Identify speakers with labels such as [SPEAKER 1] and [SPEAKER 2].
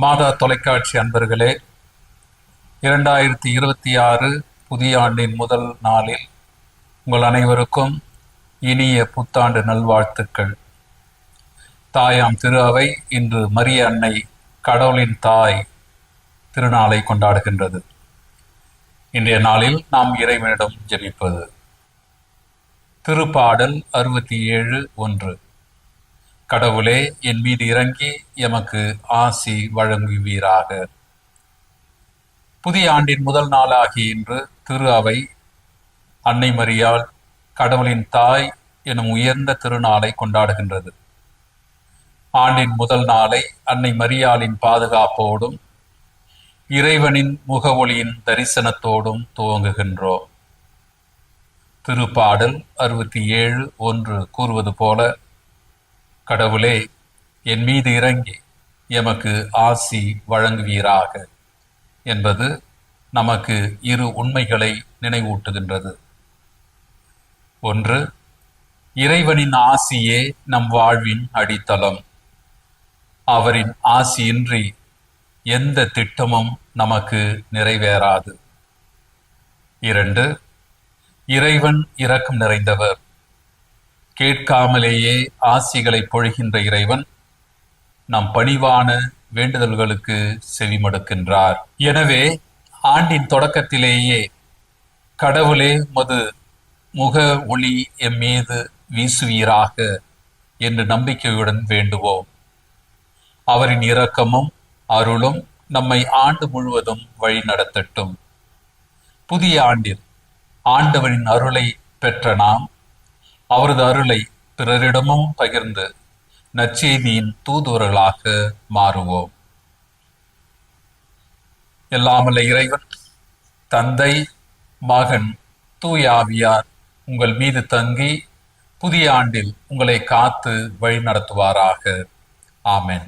[SPEAKER 1] மாதா தொலைக்காட்சி அன்பர்களே இரண்டாயிரத்தி இருபத்தி ஆறு புதிய ஆண்டின் முதல் நாளில் உங்கள் அனைவருக்கும் இனிய புத்தாண்டு நல்வாழ்த்துக்கள். தாயாம் திரு அவை இன்று மரிய அன்னை கடவுளின் தாய் திருநாளை கொண்டாடுகின்றது. இன்றைய நாளில் நாம் இறைவனிடம் ஜெபிப்பது. திருப்பாடல் அறுபத்தி ஏழு ஒன்று. கடவுளே என் மீது இறங்கி எமக்கு ஆசி வழங்குவீராக. புதிய ஆண்டின் முதல் நாளாகிய இன்று திரு அவை அன்னை மரியால் கடவுளின் தாய் எனும் உயர்ந்த திருநாளை கொண்டாடுகின்றது. ஆண்டின் முதல் நாளை அன்னை மரியாளின் பாதுகாப்போடும் இறைவனின் முகவொளியின் தரிசனத்தோடும் துவங்குகின்றோம். திருப்பாடல் அறுபத்தி ஏழு ஒன்று கூறுவது போல கடவுளே என் மீது இறங்கி எமக்கு ஆசி வழங்குவீராக என்பது நமக்கு இரு உண்மைகளை நினைவூட்டுகின்றது. ஒன்று இறைவனின் ஆசியே நம் வாழ்வின் அடித்தளம். அவரின் ஆசியின்றி எந்த திட்டமும் நமக்கு நிறைவேறாது. இரண்டு இறைவன் இரக்கம் நிறைந்தவர். கேட்காமலேயே ஆசிகளை பொழிகின்ற இறைவன் நம் பணிவான வேண்டுதல்களுக்கு செவிமடுக்கின்றார். எனவே ஆண்டின் தொடக்கத்திலேயே கடவுளே மது முக ஒளி எம் மீது வீசுவீராக என்று நம்பிக்கையுடன் வேண்டுவோம். அவரின் இரக்கமும் அருளும் நம்மை ஆண்டு முழுவதும் வழி நடத்தட்டும் புதிய ஆண்டில் ஆண்டவனின் அருளை பெற்ற நாம் அவரது அருளை பிறரிடமும் பகிர்ந்து நற்செய்தியின் தூதுவர்களாக மாறுவோம். எல்லாமல்ல இறைவன் தந்தை மகன் தூயாவியார் உங்கள் மீது தங்கி புதிய ஆண்டில் உங்களை காத்து வழி நடத்துவாராக ஆமென்.